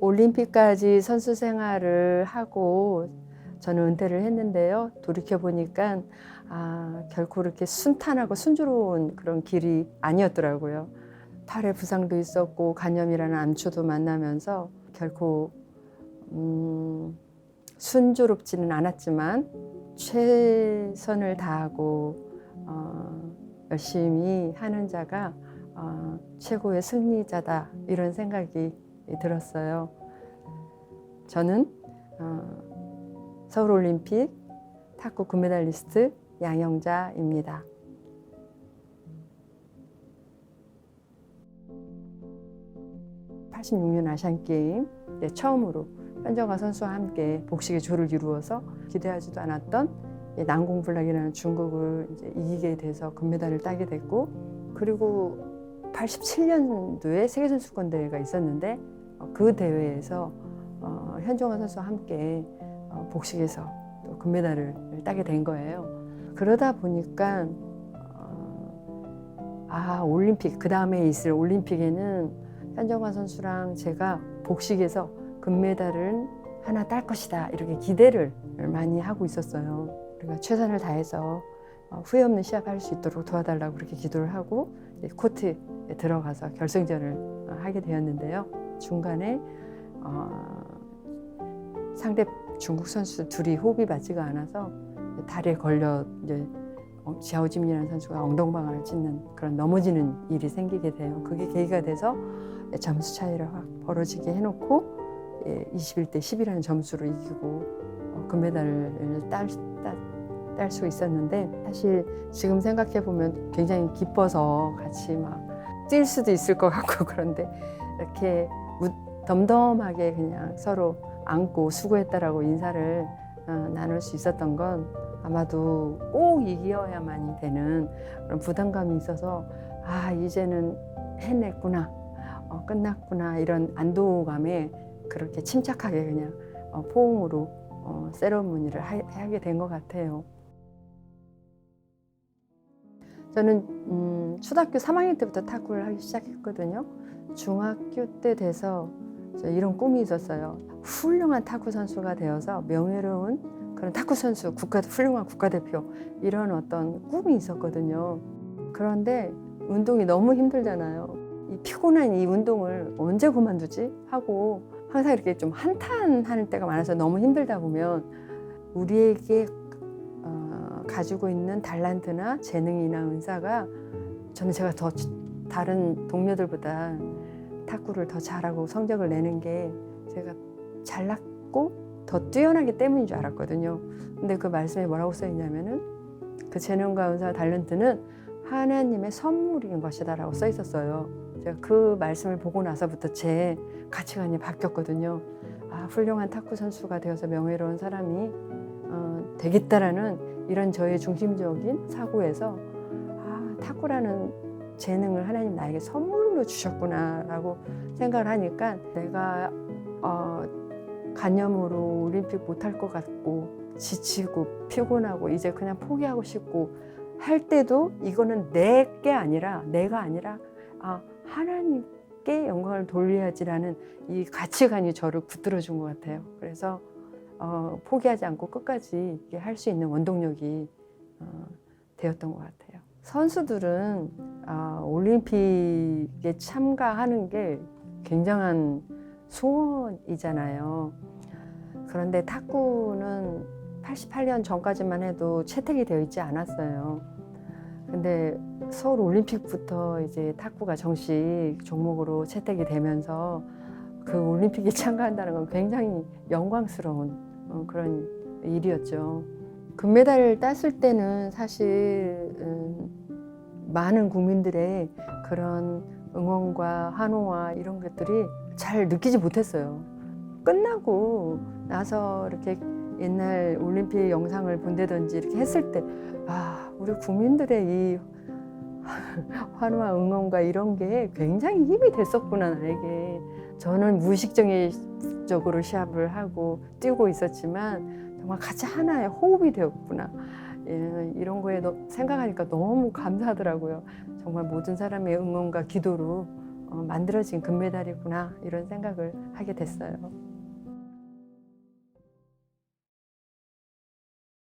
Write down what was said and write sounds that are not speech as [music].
올림픽까지 선수 생활을 하고 저는 은퇴를 했는데요. 돌이켜 보니까 아, 결코 그렇게 순탄하고 순조로운 그런 길이 아니었더라고요. 팔에 부상도 있었고 간염이라는 암초도 만나면서 결코 음, 순조롭지는 않았지만 최선을 다하고 어, 열심히 하는 자가 어, 최고의 승리자다 이런 생각이 들었어요. 저는 어, 서울올림픽 탁구 금메달리스트 양영자입니다. (86년) 아시안 게임 때 처음으로 현정아 선수와 함께 복식의 조를 이루어서 기대하지도 않았던 난공불락이라는 중국을 이기게 돼서 금메달을 따게 됐고 그리고 87년도에 세계 선수권 대회가 있었는데 어, 그 대회에서 어, 현정아 선수와 함께 어, 복식에서 또 금메달을 따게 된 거예요. 그러다 보니까 어, 아 올림픽 그 다음에 있을 올림픽에는 현정아 선수랑 제가 복식에서 금메달을 하나 딸 것이다 이렇게 기대를 많이 하고 있었어요. 우리가 최선을 다해서 어, 후회 없는 시합할 수 있도록 도와달라고 그렇게 기도를 하고 코트에 들어가서 결승전을 어, 하게 되었는데요. 중간에 어, 상대 중국 선수 둘이 호흡이 맞지가 않아서 다리에 걸려 이제 어, 지하오진이라는 선수가 엉덩방아를 찢는 그런 넘어지는 일이 생기게 돼요. 그게 계기가 돼서 점수 차이를 확 벌어지게 해놓고 21대 10이라는 점수로 이기고 어, 금메달을 딸, 딸, 딸 수 있었는데 사실 지금 생각해 보면 굉장히 기뻐서 같이 막 뛸 수도 있을 것 같고 [laughs] 그런데 이렇게 무, 덤덤하게 그냥 서로 안고 수고했다라고 인사를 어, 나눌 수 있었던 건 아마도 꼭 이겨야만이 되는 그런 부담감이 있어서 아 이제는 해냈구나 어, 끝났구나 이런 안도감에 그렇게 침착하게 그냥 어, 포옹으로 어, 세러머니를 하, 하게 된 것 같아요. 저는 음, 초등학교 3학년 때부터 탁구를 하기 시작했거든요. 중학교 때 돼서 이런 꿈이 있었어요. 훌륭한 탁구 선수가 되어서 명예로운 그런 탁구 선수, 국가 훌륭한 국가대표 이런 어떤 꿈이 있었거든요. 그런데 운동이 너무 힘들잖아요. 이 피곤한 이 운동을 언제 그만두지 하고 항상 이렇게 좀 한탄하는 때가 많아서 너무 힘들다 보면 우리에게 어, 가지고 있는 달란트나 재능이나 은사가 저는 제가 더 다른 동료들보다 탁구를 더 잘하고 성적을 내는 게 제가 잘났고 더 뛰어나기 때문인 줄 알았거든요. 근데 그 말씀에 뭐라고 써 있냐면은 그 재능과 은사 달란트는 하나님의 선물인 것이다라고 써 있었어요. 제가 그 말씀을 보고 나서부터 제 가치관이 바뀌었거든요. 아, 훌륭한 탁구 선수가 되어서 명예로운 사람이 어, 되겠다라는 이런 저의 중심적인 사고에서 아, 탁구라는 재능을 하나님 나에게 선물로 주셨구나라고 생각을 하니까 내가 어, 간염으로 올림픽 못할 것 같고 지치고 피곤하고 이제 그냥 포기하고 싶고 할 때도 이거는 내게 아니라 내가 아니라 아 하나님께 영광을 돌려야지라는 이 가치관이 저를 붙들어 준 것 같아요. 그래서 어, 포기하지 않고 끝까지 할 수 있는 원동력이 어, 되었던 것 같아요. 선수들은 아, 올림픽에 참가하는 게 굉장한 소원이잖아요. 그런데 탁구는 88년 전까지만 해도 채택이 되어 있지 않았어요. 근데 서울 올림픽부터 이제 탁구가 정식 종목으로 채택이 되면서 그 올림픽에 [laughs] 참가한다는 건 굉장히 영광스러운 어, 그런 일이었죠. 금메달을 땄을 때는 사실 음, 많은 국민들의 그런 응원과 환호와 이런 것들이 잘 느끼지 못했어요. 끝나고 나서 이렇게 옛날 올림픽 영상을 본다든지 이렇게 했을 때, 아, 우리 국민들의 이 [laughs] 환호와 응원과 이런 게 굉장히 힘이 됐었구나, 나에게. 저는 무의식적으로 시합을 하고 뛰고 있었지만, 정말 같이 하나의 호흡이 되었구나. 예, 이런 거에 너, 생각하니까 너무 감사하더라고요. 정말 모든 사람의 응원과 기도로 어, 만들어진 금메달이구나 이런 생각을 하게 됐어요.